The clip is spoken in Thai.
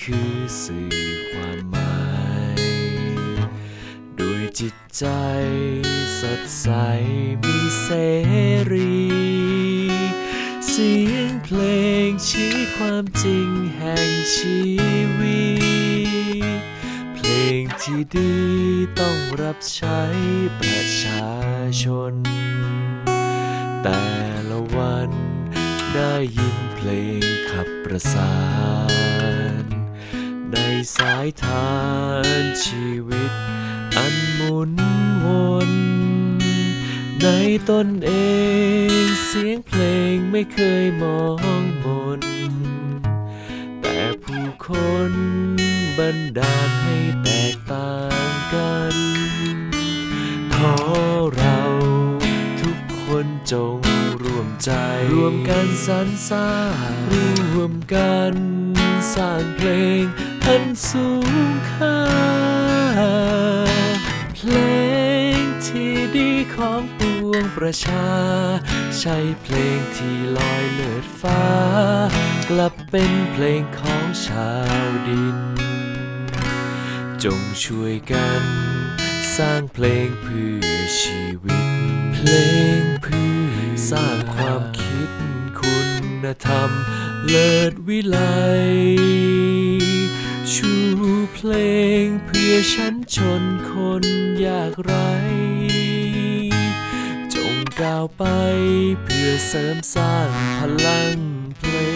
คือสื่อความหมายด้วยจิตใจสดใสมีเสรี เสียงเพลงชี้ความจริงแห่งชีวิต เพลงที่ดีต้องรับใช้ประชาชน แต่ละวันได้ยินเพลงขับประสาน สายทานชีวิต อันหมุนวนในตนเองเสียงเพลงไม่เคยมองมน แต่ผู้คนบันดาลให้แตกต่างกัน ขอเราทุกคนจงร่วมใจ ร่วมกันสรรสร้างร่วมกัน สร้างเพลงอันสูงค่า เพลงที่ดีของปวงประชา ใช่เพลงที่ลอยเลิศฟ้า กลับเป็นเพลงของชาวดิน จงช่วยกัน สร้างเพลงเพื่อชีวิตเพลง ณธรรมเลิศวิไล ชูเพลงเพื่อฉันชนคนยากไร้จงก้าวไปเพื่อเสริมสร้างพลังเพลง